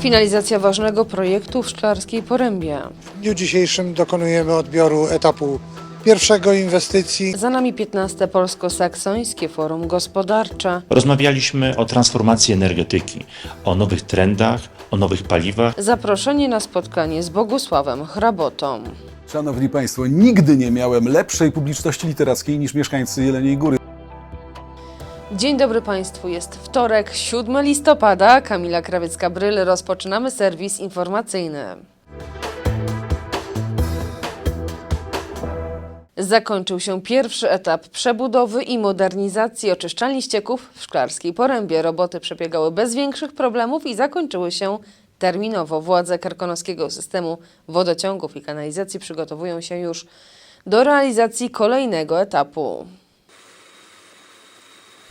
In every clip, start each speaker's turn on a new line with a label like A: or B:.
A: Finalizacja ważnego projektu w Szklarskiej Porębie.
B: W dniu dzisiejszym dokonujemy odbioru etapu pierwszego inwestycji.
A: Za nami 15. Polsko-Saksońskie Forum Gospodarcze.
C: Rozmawialiśmy o transformacji energetyki, o nowych trendach, o nowych paliwach.
A: Zaproszenie na spotkanie z Bogusławem Hrabotą.
D: Szanowni Państwo, nigdy nie miałem lepszej publiczności literackiej niż mieszkańcy Jeleniej Góry.
A: Dzień dobry Państwu, jest wtorek, 7 listopada. Kamila Krawiecka-Bryl, rozpoczynamy serwis informacyjny. Zakończył się pierwszy etap przebudowy i modernizacji oczyszczalni ścieków w Szklarskiej Porębie. Roboty przebiegały bez większych problemów i zakończyły się terminowo. Władze karkonoskiego systemu wodociągów i kanalizacji przygotowują się już do realizacji kolejnego etapu.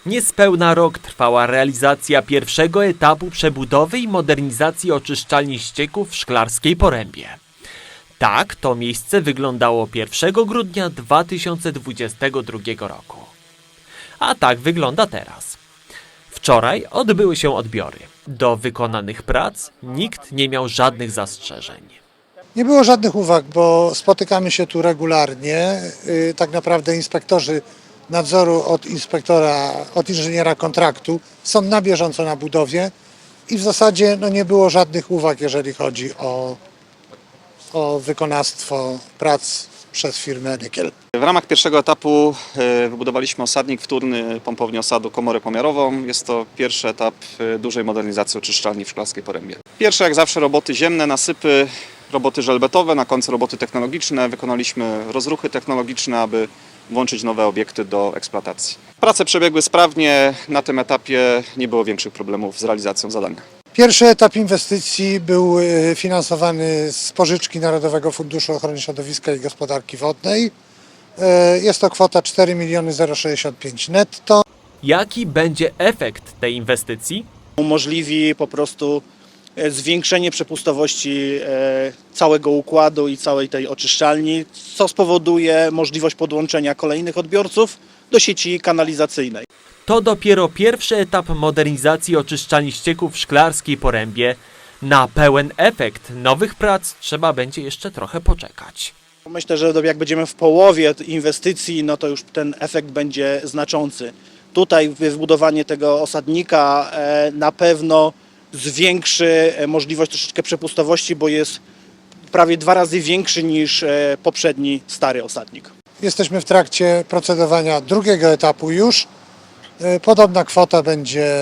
E: Niespełna rok trwała realizacja pierwszego etapu przebudowy i modernizacji oczyszczalni ścieków w Szklarskiej Porębie. Tak to miejsce wyglądało 1 grudnia 2022 roku. A tak wygląda teraz. Wczoraj odbyły się odbiory. Do wykonanych prac nikt nie miał żadnych zastrzeżeń.
B: Nie było żadnych uwag, bo spotykamy się tu regularnie. Yy, Tak naprawdę inspektorzy nadzoru od inspektora, od inżyniera kontraktu są na bieżąco na budowie i w zasadzie no, nie było żadnych uwag, jeżeli chodzi o, o wykonawstwo prac przez firmę Nykiel.
F: W ramach pierwszego etapu e, wybudowaliśmy osadnik wtórny pompownię osadu komorę pomiarową. Jest to pierwszy etap e, dużej modernizacji oczyszczalni w Szklarskiej Porębie. Pierwsze jak zawsze roboty ziemne, nasypy, roboty żelbetowe, na końcu roboty technologiczne. Wykonaliśmy rozruchy technologiczne, aby włączyć nowe obiekty do eksploatacji. Prace przebiegły sprawnie, na tym etapie nie było większych problemów z realizacją zadania.
B: Pierwszy etap inwestycji był y, finansowany z pożyczki Narodowego Funduszu Ochrony Środowiska i Gospodarki Wodnej. Y, Jest to kwota 4 miliony 065 netto.
E: Jaki będzie efekt tej inwestycji?
G: umożliwi po prostu e, zwiększenie przepustowości e, całego układu i całej tej oczyszczalni, co spowoduje możliwość podłączenia kolejnych odbiorców do sieci kanalizacyjnej.
E: To dopiero pierwszy etap modernizacji oczyszczalni ścieków w Szklarskiej Porębie. Na pełen efekt nowych prac trzeba będzie jeszcze trochę poczekać.
G: Myślę, że jak będziemy w połowie inwestycji, no to już ten efekt będzie znaczący. Tutaj wybudowanie tego osadnika e, na pewno zwiększy e, możliwość troszeczkę przepustowości, bo jest prawie dwa razy większy niż e, poprzedni stary osadnik.
B: Jesteśmy w trakcie procedowania drugiego etapu już. Y, Podobna kwota będzie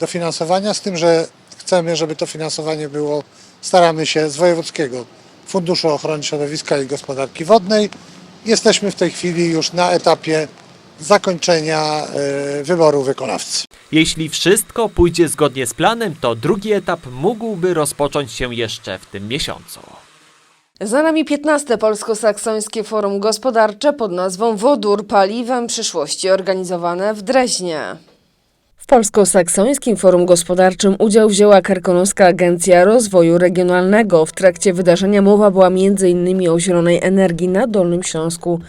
B: dofinansowania, z tym, że chcemy, żeby to finansowanie było, staramy się z Wojewódzkiego Funduszu Ochrony Środowiska i Gospodarki Wodnej. Jesteśmy w tej chwili już na etapie zakończenia y, wyboru wykonawcy.
E: Jeśli wszystko pójdzie zgodnie z planem, to drugi etap mógłby rozpocząć się jeszcze w tym miesiącu.
A: Za nami 15. Polsko-Saksońskie Forum Gospodarcze pod nazwą Wodór Paliwem Przyszłości organizowane w Dreźnie. W Polsko-Saksońskim Forum Gospodarczym udział wzięła Karkonoska Agencja Rozwoju Regionalnego. W trakcie wydarzenia mowa była m.in. o zielonej energii na Dolnym Śląsku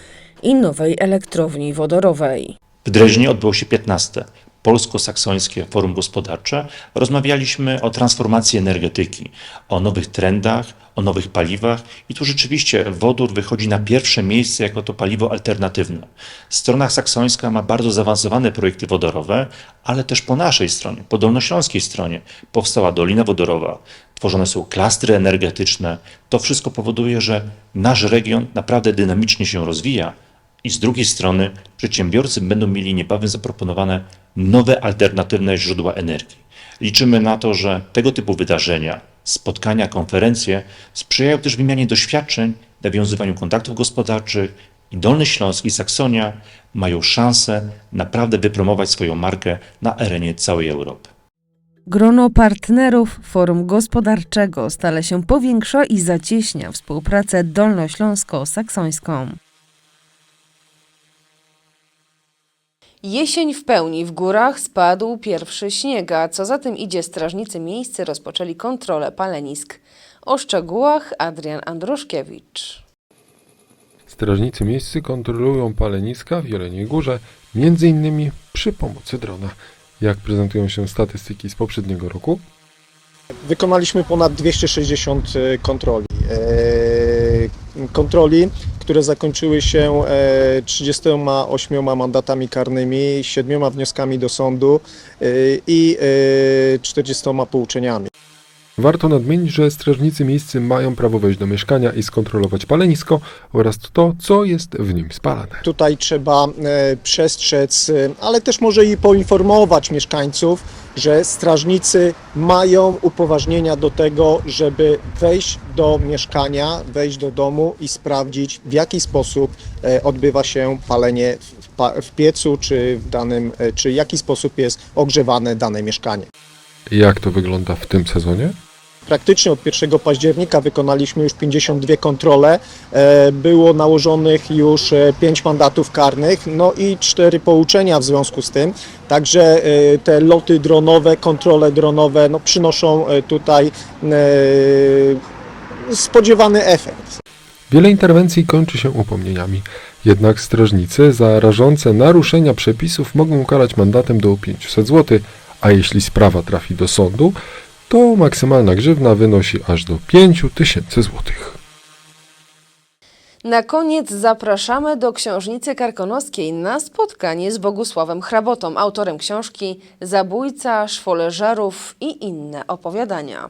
A: i nowej elektrowni wodorowej.
C: W Dreźnie odbyło się 15. Polsko-Saksońskie Forum Gospodarcze. Rozmawialiśmy o transformacji energetyki, o nowych trendach, o nowych paliwach i tu rzeczywiście wodór wychodzi na pierwsze miejsce jako to paliwo alternatywne. Strona saksońska ma bardzo zaawansowane projekty wodorowe, ale też po naszej stronie, po dolnośląskiej stronie powstała Dolina Wodorowa, tworzone są klastry energetyczne. To wszystko powoduje, że nasz region naprawdę dynamicznie się rozwija, i z drugiej strony przedsiębiorcy będą mieli niebawem zaproponowane nowe alternatywne źródła energii. Liczymy na to, że tego typu wydarzenia, spotkania, konferencje sprzyjają też wymianie doświadczeń, nawiązywaniu kontaktów gospodarczych i Dolny Śląsk i Saksonia mają szansę naprawdę wypromować swoją markę na arenie całej Europy.
A: Grono partnerów Forum Gospodarczego stale się powiększa i zacieśnia współpracę dolnośląsko-saksońską. Jesień w pełni w górach spadł pierwszy śnieg, a co za tym idzie strażnicy miejscy rozpoczęli kontrolę palenisk. O szczegółach Adrian Androszkiewicz.
H: Strażnicy miejscy kontrolują paleniska w Jeleniej Górze, między innymi przy pomocy drona. Jak prezentują się statystyki z poprzedniego roku?
I: Wykonaliśmy ponad 260 e, kontroli. E, Kontroli, które zakończyły się e, 38 mandatami karnymi, 7 wnioskami do sądu e, i e, 40 pouczeniami.
H: Warto nadmienić, że strażnicy miejscy mają prawo wejść do mieszkania i skontrolować palenisko oraz to, co jest w nim spalane.
I: Tutaj trzeba e, przestrzec, e, ale też może i poinformować mieszkańców, że strażnicy mają upoważnienia do tego, żeby wejść do mieszkania, wejść do domu i sprawdzić, w jaki sposób e, odbywa się palenie w, piecu, czy w danym, e, czy w jaki sposób jest ogrzewane dane mieszkanie.
H: Jak to wygląda w tym sezonie?
I: Praktycznie od 1 października wykonaliśmy już 52 kontrole. E, Było nałożonych już 5 mandatów karnych, no i 4 pouczenia w związku z tym. Także e, te loty dronowe, kontrole dronowe no, przynoszą e, tutaj e, spodziewany efekt.
H: Wiele interwencji kończy się upomnieniami. Jednak strażnicy za rażące naruszenia przepisów mogą ukarać mandatem do 500 zł, a jeśli sprawa trafi do sądu, to maksymalna grzywna wynosi aż do 5000 zł.
A: Na koniec zapraszamy do książnicy karkonoskiej na spotkanie z Bogusławem Hrabotą, autorem książki Zabójca, szwoleżerów i inne opowiadania.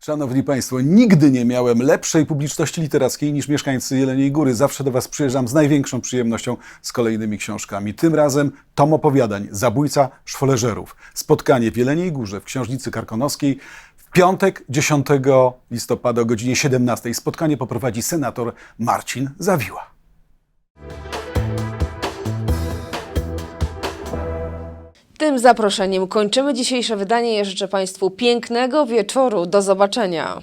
D: Szanowni Państwo, nigdy nie miałem lepszej publiczności literackiej niż mieszkańcy Jeleniej Góry. Zawsze do Was przyjeżdżam z największą przyjemnością z kolejnymi książkami. Tym razem tom opowiadań Zabójca szwoleżerów. Spotkanie w Jeleniej Górze w Książnicy Karkonoskiej w piątek 10 listopada o godzinie 17. Spotkanie poprowadzi senator Marcin Zawiła.
A: Tym zaproszeniem kończymy dzisiejsze wydanie. Ja życzę Państwu pięknego wieczoru. Do zobaczenia.